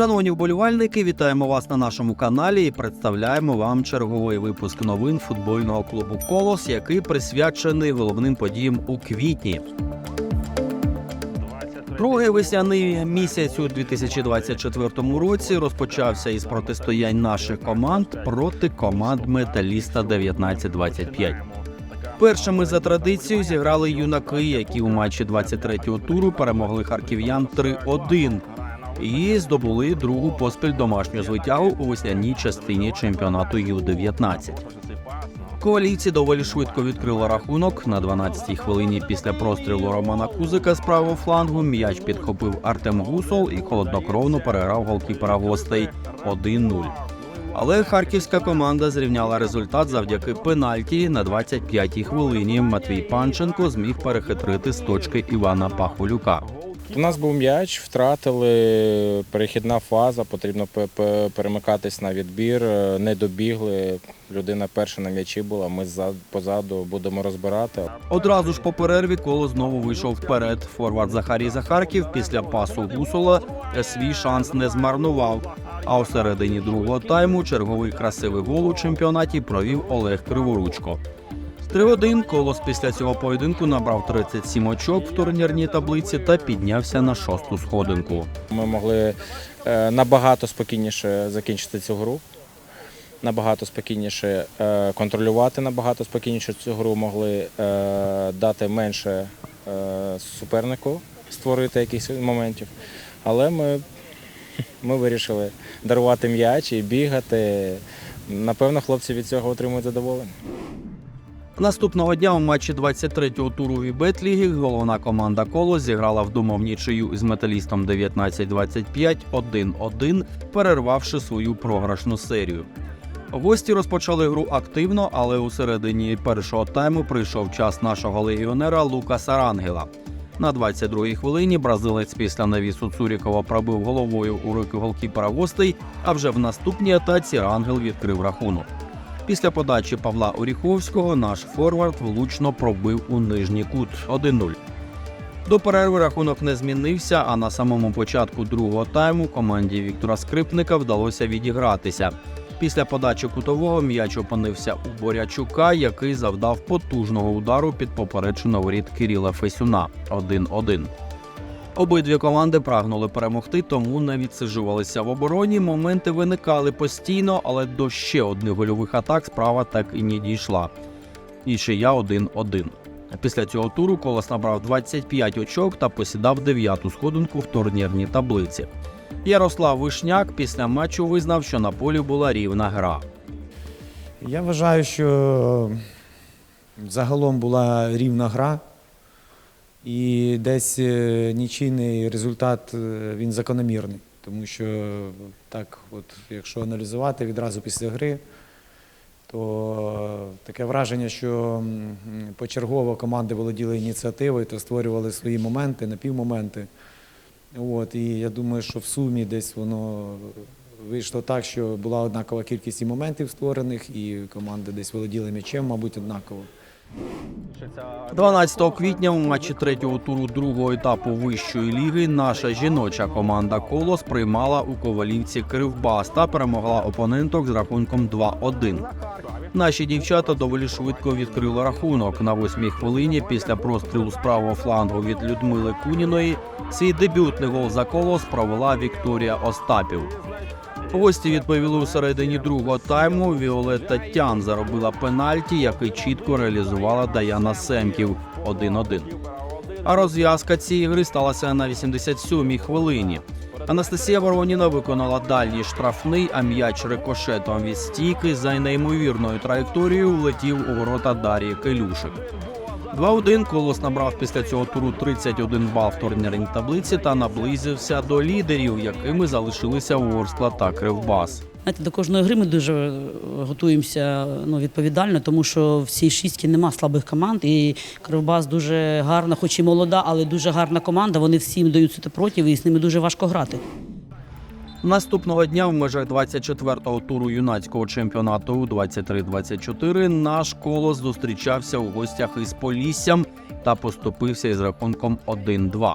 Шановні вболівальники, вітаємо вас на нашому каналі і представляємо вам черговий випуск новин футбольного клубу Колос, який присвячений головним подіям у квітні. Другий весняний місяць у 2024 році розпочався із протистоянь наших команд проти команд Металіста 1925. Першими за традицією зіграли юнаки, які у матчі 23-го туру перемогли харків'ян 3-1 і здобули другу поспіль домашню звитягу у весняній частині чемпіонату Ю-19. Коаліція доволі швидко відкрила рахунок на 12-й хвилині після прострілу Романа Кузика з правого флангу. М'яч підхопив Артем Гусол і холоднокровно переграв голкіпера гостей 1-0. Але харківська команда зрівняла результат завдяки пенальті на 25-й хвилині. Матвій Панченко зміг перехитрити з точки Івана Пахолюка. У нас був м'яч, втратили перехідна фаза, потрібно пе- пе- перемикатись на відбір, е, не добігли. Людина перша на м'ячі була, ми позаду будемо розбирати. Одразу ж по перерві коло знову вийшов вперед. Форвард Захарій Захарків після пасу Гусола свій шанс не змарнував. А у середині другого тайму черговий красивий гол у чемпіонаті провів Олег Криворучко. 3-1 Колос після цього поєдинку набрав 37 очок в турнірній таблиці та піднявся на шосту сходинку. Ми могли е, набагато спокійніше закінчити цю гру, набагато спокійніше е, контролювати, набагато спокійніше цю гру могли е, дати менше супернику, створити якихось моментів. Але ми, ми вирішили дарувати м'яч і бігати. Напевно, хлопці від цього отримують задоволення. Наступного дня у матчі 23-го туру Вібет ліги головна команда Колос зіграла в нічию з металістом 19-25 1-1, перервавши свою програшну серію. Гості розпочали гру активно, але у середині першого тайму прийшов час нашого легіонера Лукаса Рангела. На 22-й хвилині бразилець після навісу Цурікова пробив головою у руки голкіпера гостей, а вже в наступній атаці Рангел відкрив рахунок. Після подачі Павла Оріховського наш форвард влучно пробив у нижній кут 1-0. До перерви рахунок не змінився, а на самому початку другого тайму команді Віктора Скрипника вдалося відігратися. Після подачі кутового м'яч опинився у Борячука, який завдав потужного удару під поперечину воріт Кирила Фесюна 1-1. Обидві команди прагнули перемогти, тому не відсиджувалися в обороні. Моменти виникали постійно, але до ще одних гольових атак справа так і не дійшла. І ще я 1-1. Після цього туру Колос набрав 25 очок та посідав дев'яту сходинку в турнірній таблиці. Ярослав Вишняк після матчу визнав, що на полі була рівна гра. Я вважаю, що загалом була рівна гра, і десь е, нічийний результат е, він закономірний. Тому що так, от, якщо аналізувати відразу після гри, то таке враження, що почергово команди володіли ініціативою, то створювали свої моменти, напівмоменти. От, і я думаю, що в сумі десь воно вийшло так, що була однакова кількість і моментів створених, і команди десь володіли м'ячем, мабуть, однаково. 12 квітня у матчі третього туру другого етапу вищої ліги наша жіноча команда Колос приймала у Ковалівці Кривбас та перемогла опоненток з рахунком 2-1. Наші дівчата доволі швидко відкрили рахунок на восьмій хвилині після прострілу з правого флангу від Людмили Куніної. Свій дебютний гол за колос провела Вікторія Остапів. Гості відповіли у середині другого тайму. Віолетта Тян заробила пенальті, який чітко реалізувала Даяна Семків 1-1. А розв'язка цієї гри сталася на 87-й хвилині. Анастасія Вороніна виконала дальній штрафний, а м'яч рикошетом від стійки за неймовірною траєкторією влетів у ворота Дарії Келюшик. 2-1 Колос набрав після цього туру 31 бал в турнірній таблиці та наблизився до лідерів, якими залишилися Ворскла та Кривбас. Знаєте, до кожної гри ми дуже готуємося ну, відповідально, тому що в цій шістці нема слабих команд. І Кривбас дуже гарна, хоч і молода, але дуже гарна команда. Вони всім дають супротив, і з ними дуже важко грати. Наступного дня в межах 24-го туру юнацького чемпіонату у 23-24 наш колос зустрічався у гостях із Поліссям та поступився із рахунком 1-2.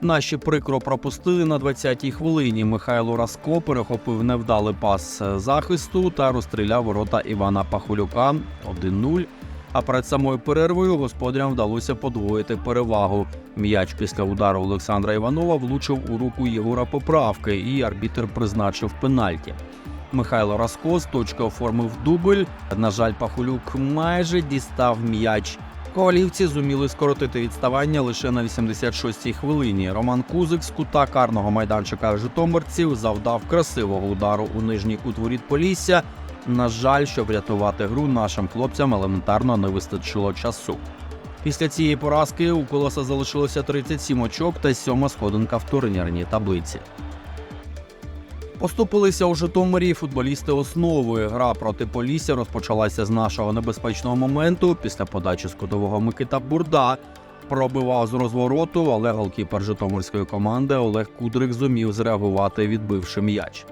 Наші прикро пропустили на 20-й хвилині. Михайло Раско перехопив невдалий пас е, захисту та розстріляв ворота Івана Пахулюка 1-0. А перед самою перервою господарям вдалося подвоїти перевагу. М'яч після удару Олександра Іванова влучив у руку Єгора Поправки, і арбітр призначив пенальті. Михайло Раско з точки оформив дубль. На жаль, Пахулюк майже дістав м'яч. Ковалівці зуміли скоротити відставання лише на 86-й хвилині. Роман Кузик з кута карного майданчика житомирців завдав красивого удару у нижній кут воріт Полісся. На жаль, щоб врятувати гру, нашим хлопцям елементарно не вистачило часу. Після цієї поразки у колоса залишилося 37 очок та сьома сходинка в турнірній таблиці. Поступилися у Житомирі футболісти основи. Гра проти Полісся розпочалася з нашого небезпечного моменту. Після подачі з кутового Микита Бурда пробивав з розвороту, але голкіпер Житомирської команди Олег Кудрик зумів зреагувати, відбивши м'яч.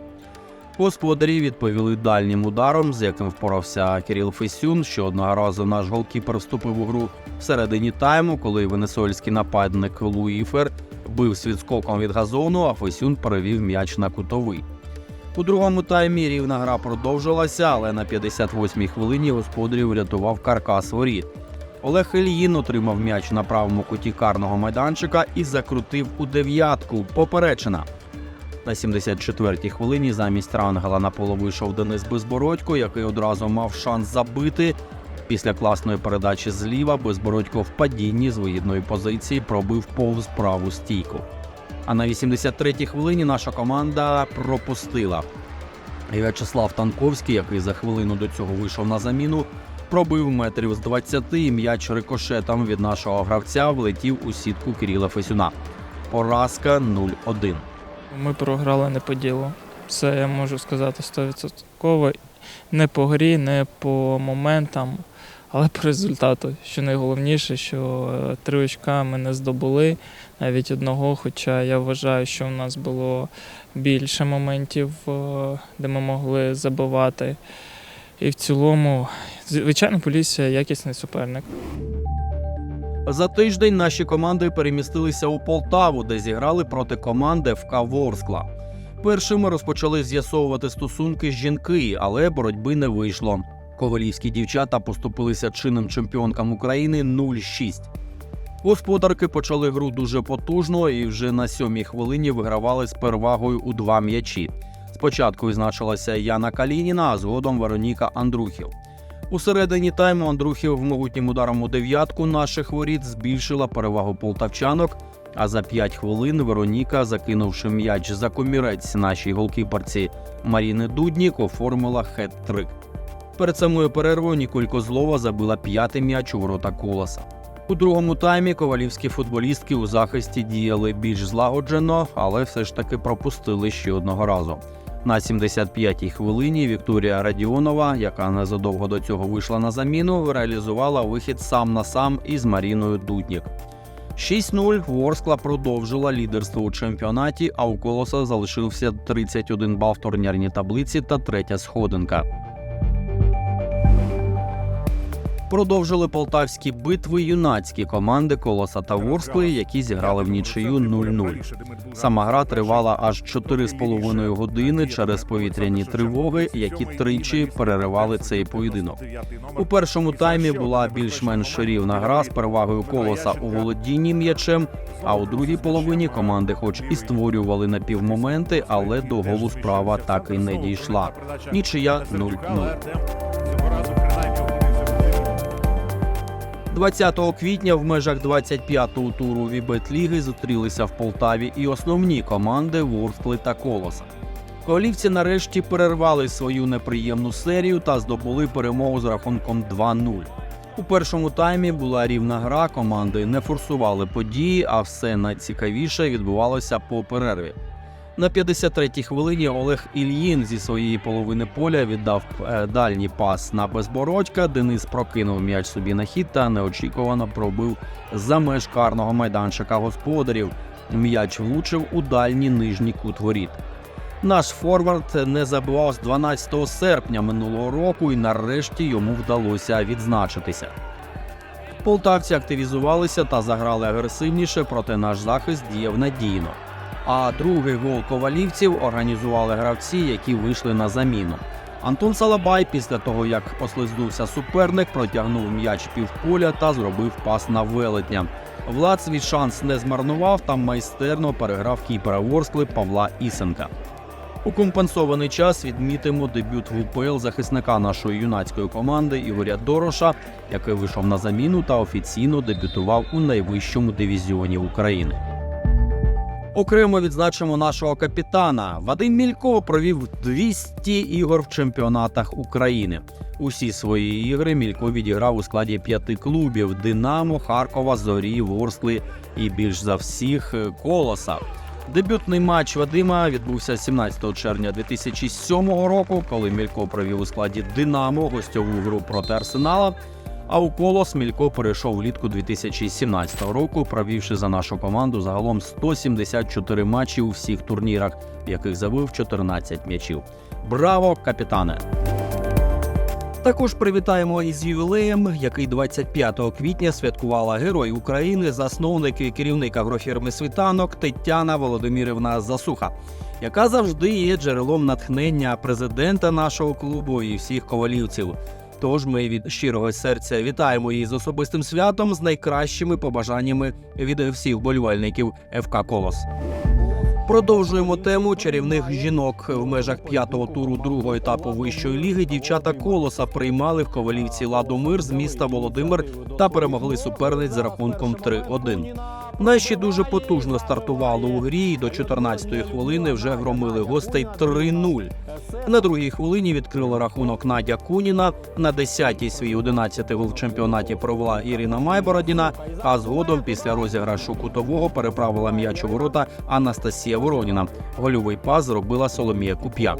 Господарі відповіли дальнім ударом, з яким впорався Кирил Фесюн. Ще одного разу наш голкіпер вступив у гру всередині тайму, коли венесуельський нападник Луїфер бив з відскоком від газону, а Фесюн перевів м'яч на кутовий. У другому таймі рівна гра продовжилася, але на 58-й хвилині господарів врятував каркас воріт. Олег Ільїн отримав м'яч на правому куті карного майданчика і закрутив у дев'ятку. Поперечена. На 74-й хвилині замість Рангела на поле вийшов Денис Безбородько, який одразу мав шанс забити. Після класної передачі зліва Безбородько в падінні з вигідної позиції пробив повз праву стійку. А на 83-й хвилині наша команда пропустила. В'ячеслав Танковський, який за хвилину до цього вийшов на заміну, пробив метрів з 20 і м'яч рикошетом від нашого гравця влетів у сітку Кирила Фесюна. Поразка 0-1. Ми програли не по ділу. Це я можу сказати 100%. Не по грі, не по моментам, але по результату. Що найголовніше, що е, три очка ми не здобули, навіть одного. Хоча я вважаю, що в нас було більше моментів, е, де ми могли забивати. І в цілому, звичайно, Полісся якісний суперник. За тиждень наші команди перемістилися у Полтаву, де зіграли проти команди ФК Ворскла. Першими розпочали з'ясовувати стосунки жінки, але боротьби не вийшло. Ковалівські дівчата поступилися чинним чемпіонкам України 0-6. Господарки почали гру дуже потужно і вже на сьомій хвилині вигравали з перевагою у два м'ячі. Спочатку відзначилася Яна Калініна, а згодом Вероніка Андрухів. У середині тайму Андрухів могутнім ударом у дев'ятку наших воріт збільшила перевагу полтавчанок. А за 5 хвилин Вероніка, закинувши м'яч за комірець нашій голкіперці Маріни Дуднік, оформила хет-трик. Перед самою перервою Ніколь Козлова забила п'ятий м'яч у ворота колоса. У другому таймі ковалівські футболістки у захисті діяли більш злагоджено, але все ж таки пропустили ще одного разу. На 75-й хвилині Вікторія Радіонова, яка незадовго до цього вийшла на заміну, реалізувала вихід сам на сам із Маріною Дуднік. 6-0 Ворскла продовжила лідерство у чемпіонаті, а у колоса залишився 31 бал в турнірній таблиці та третя сходинка. Продовжили полтавські битви юнацькі команди Колоса та Ворскли, які зіграли в нічию 0-0. Сама гра тривала аж 4,5 години через повітряні тривоги, які тричі переривали цей поєдинок. У першому таймі була більш-менш рівна гра з перевагою колоса у володінні м'ячем. А у другій половині команди, хоч і створювали напівмоменти, але до голу справа так і не дійшла. Нічия 0-0. 20 квітня в межах 25-го туру Вібет Ліги зустрілися в Полтаві і основні команди Ворскли та Колоса. Колівці нарешті перервали свою неприємну серію та здобули перемогу з рахунком 2-0. У першому таймі була рівна гра, команди не форсували події, а все найцікавіше відбувалося по перерві. На 53-й хвилині Олег Ільїн зі своєї половини поля віддав е, дальній пас на безбородька. Денис прокинув м'яч собі на хід та неочікувано пробив за меж карного майданчика господарів. М'яч влучив у дальній нижній кут воріт. Наш форвард не забивав з 12 серпня минулого року, і нарешті йому вдалося відзначитися. Полтавці активізувалися та заграли агресивніше, проте наш захист діяв надійно. А другий гол ковалівців організували гравці, які вийшли на заміну. Антон Салабай, після того як послизнувся суперник, протягнув м'яч півполя та зробив пас на велетня. Влад свій шанс не змарнував та майстерно переграв кіпера Ворскли Павла Ісенка. У компенсований час відмітимо дебют в УПЛ захисника нашої юнацької команди Ігоря Дороша, який вийшов на заміну та офіційно дебютував у найвищому дивізіоні України. Окремо відзначимо нашого капітана. Вадим Мілько провів 200 ігор в чемпіонатах України. Усі свої ігри Мілько відіграв у складі п'яти клубів: Динамо, Харкова, Зорі, Ворскли і більш за всіх е, Колоса. Дебютний матч Вадима відбувся 17 червня 2007 року, коли Мілько провів у складі Динамо гостьову гру проти Арсенала. А у колос Мілько перейшов влітку 2017 року, провівши за нашу команду загалом 174 матчі у всіх турнірах, в яких забив 14 м'ячів. Браво, капітане! Також привітаємо із ювілеєм, який 25 квітня святкувала Герой України, засновник і керівник агрофірми світанок Тетяна Володимирівна Засуха, яка завжди є джерелом натхнення президента нашого клубу і всіх ковалівців. Тож ми від щирого серця вітаємо її з особистим святом з найкращими побажаннями від всіх вболівальників ФК Колос. Продовжуємо тему чарівних жінок в межах п'ятого туру другого етапу вищої ліги. Дівчата колоса приймали в ковалівці Ладомир з міста Володимир та перемогли суперниць за рахунком 3-1. Наші дуже потужно стартували у грі і до 14-ї хвилини вже громили гостей 3-0. На другій хвилині відкрила рахунок Надя Куніна. На 10-й свій 11-й гол в чемпіонаті провела Ірина Майбородіна. А згодом після розіграшу кутового переправила м'яч у ворота Анастасія Вороніна. Гольовий пас зробила Соломія Куп'як.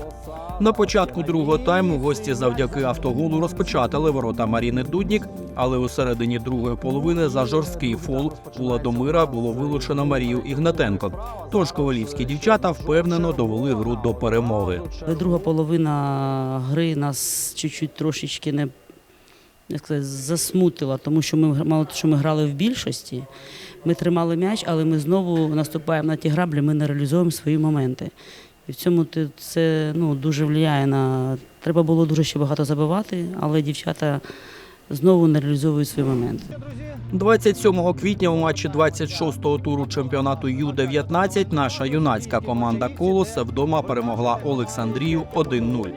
На початку другого тайму гості завдяки автоголу розпочатали ворота Маріни Дуднік, але у середині другої половини за жорсткий фол у Ладомира було вилучено Марію Ігнатенко. Тож ковалівські дівчата впевнено довели гру до перемоги. Друга половина гри нас чуть-чуть трошечки не як сказати, засмутила, тому що ми мало того, що ми грали в більшості. Ми тримали м'яч, але ми знову наступаємо на ті граблі, ми не реалізуємо свої моменти. І в цьому це ну, дуже впливає на. Треба було дуже ще багато забивати, але дівчата знову не реалізовують свій момент. 27 квітня у матчі 26-го туру чемпіонату Ю-19 наша юнацька команда Колоса вдома перемогла Олександрію 1-0.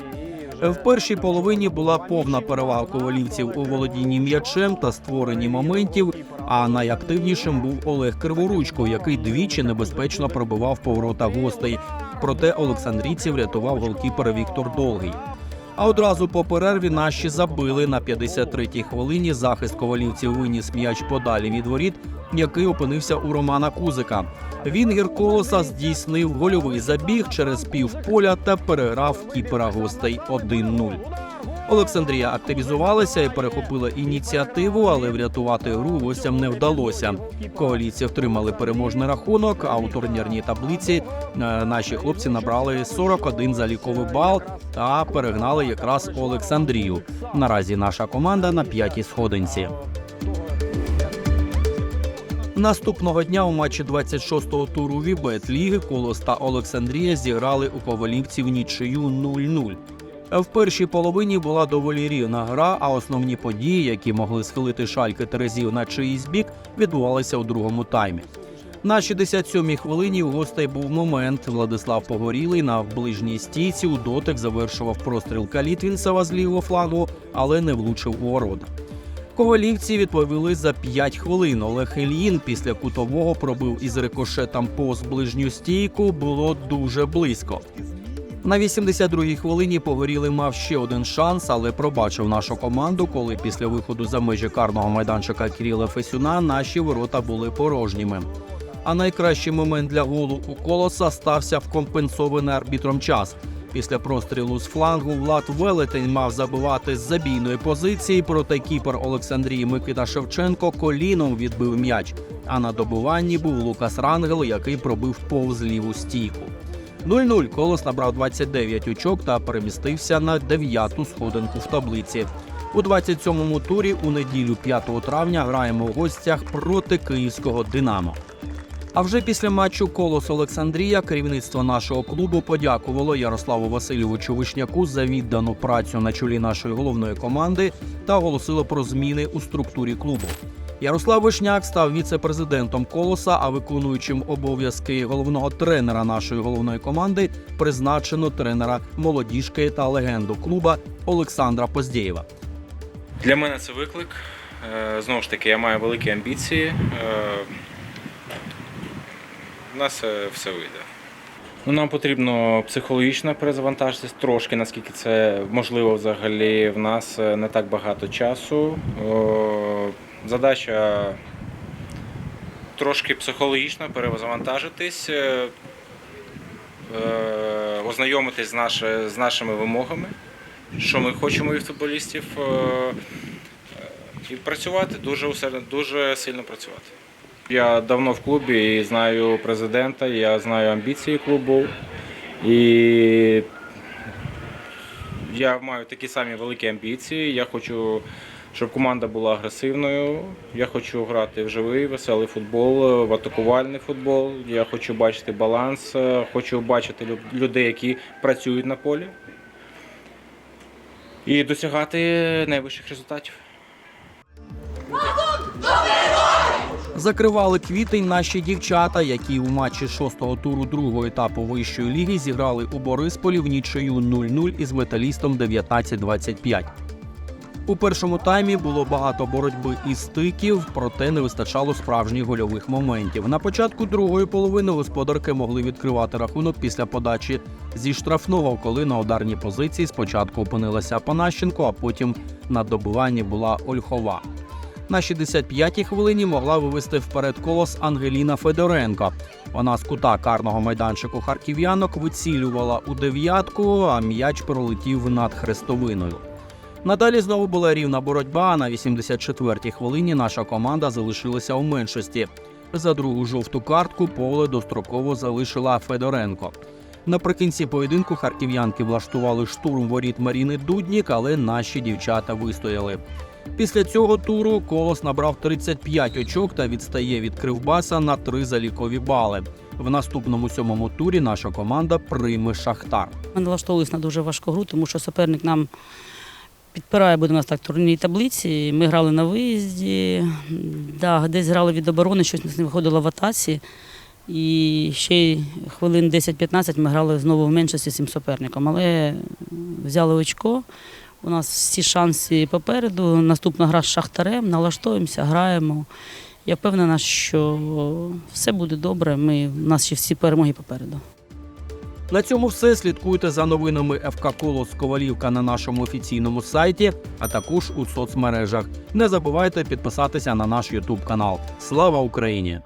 В першій половині була повна перевага ковалівців у володінні м'ячем та створенні моментів. А найактивнішим був Олег Криворучко, який двічі небезпечно пробивав поворота гостей. Проте Олександрійців рятував голкіпер Віктор Долгий. А одразу по перерві наші забили на 53-й хвилині. Захист ковалівців виніс м'яч подалі від воріт, який опинився у Романа Кузика. Вінгер колоса здійснив гольовий забіг через півполя та переграв кіпера гостей 1-0. Олександрія активізувалася і перехопила ініціативу, але врятувати гру гостям не вдалося. Коаліції втримали переможний рахунок. А у турнірній таблиці е, наші хлопці набрали 41 заліковий бал та перегнали якраз Олександрію. Наразі наша команда на п'ятій сходинці. Наступного дня у матчі 26-го туру Вібет Ліги Колос та Олександрія зіграли у Ковалівці в нічию 0-0. В першій половині була доволі рівна гра, а основні події, які могли схилити шальки Терезів на чиїсь бік, відбувалися у другому таймі. На 67-й хвилині у гостей був момент. Владислав Погорілий на ближній стійці у дотик завершував простріл Калітвінцева з лівого флангу, але не влучив у ворота. Ковалівці відповіли за 5 хвилин. Олег Ільїн після кутового пробив із рикошетом повз ближню стійку. Було дуже близько. На 82-й хвилині Погорілий мав ще один шанс, але пробачив нашу команду, коли після виходу за межі карного майданчика Кирила Фесюна наші ворота були порожніми. А найкращий момент для голу у колоса стався в компенсований арбітром час. Після прострілу з флангу Влад Велетень мав забивати з забійної позиції, проте кіпер Олександрії Микита Шевченко коліном відбив м'яч. А на добуванні був Лукас Рангел, який пробив повз ліву стійку. 0-0 колос набрав 29 очок та перемістився на дев'яту сходинку в таблиці. У 27-му турі у неділю 5 травня граємо в гостях проти київського Динамо. А вже після матчу Колос Олександрія керівництво нашого клубу подякувало Ярославу Васильовичу Вишняку за віддану працю на чолі нашої головної команди та оголосило про зміни у структурі клубу. Ярослав Вишняк став віце-президентом Колоса, а виконуючим обов'язки головного тренера нашої головної команди призначено тренера молодіжки та легенду клуба Олександра Поздєєва. Для мене це виклик. Е, Знову ж таки, я маю великі амбіції. Е, У нас е, все вийде. Ну, нам потрібно психологічно перезавантажитись трошки, наскільки це можливо взагалі. В нас е, не так багато часу. Задача трошки психологічно перезавантажитись, е, е, ознайомитись з, наше- з нашими вимогами, що ми хочемо від футболістів. е, і працювати дуже усердно, дуже сильно працювати. Я давно в клубі і знаю президента, я знаю амбіції клубу. І я маю такі самі великі амбіції. Я хочу, щоб команда була агресивною. Я хочу грати в живий, веселий футбол, в атакувальний футбол. Я хочу бачити баланс, е, хочу бачити людей, які працюють на полі. І досягати найвищих результатів. Закривали квітень наші дівчата, які у матчі шостого туру другого етапу вищої ліги зіграли у Борисполі в нічию 0-0 із металістом 19-25. У першому таймі було багато боротьби і стиків, проте не вистачало справжніх гольових моментів. На початку другої половини господарки могли відкривати рахунок після подачі зі штрафного, коли на ударній позиції спочатку опинилася Панащенко, а потім на добиванні була Ольхова. На 65-й хвилині могла вивести вперед колос Ангеліна Федоренко. Вона з кута карного майданчику харків'янок вицілювала у дев'ятку, а м'яч пролетів над хрестовиною. Надалі знову була рівна боротьба. На 84-й хвилині наша команда залишилася у меншості. За другу жовту картку поле достроково залишила Федоренко. Наприкінці поєдинку харків'янки влаштували штурм воріт Маріни Дуднік, але наші дівчата вистояли. Після цього туру Колос набрав 35 очок та відстає від Кривбаса на три залікові бали. В наступному сьомому турі наша команда прийме Шахтар. Ми налаштовувалися на дуже важку гру, тому що суперник нам підпирає, будемо так, турнірній таблиці. Ми грали на виїзді, да, десь грали від оборони, щось у нас не виходило в атаці. І ще хвилин 10-15 ми грали знову в меншості з цим суперником. Але взяли очко. У нас всі шанси попереду. Наступна гра з Шахтарем, налаштуємося, граємо. Я впевнена, що все буде добре. Ми, у нас ще всі перемоги попереду. На цьому все слідкуйте за новинами ФК Колос Ковалівка на нашому офіційному сайті, а також у соцмережах. Не забувайте підписатися на наш Ютуб канал. Слава Україні!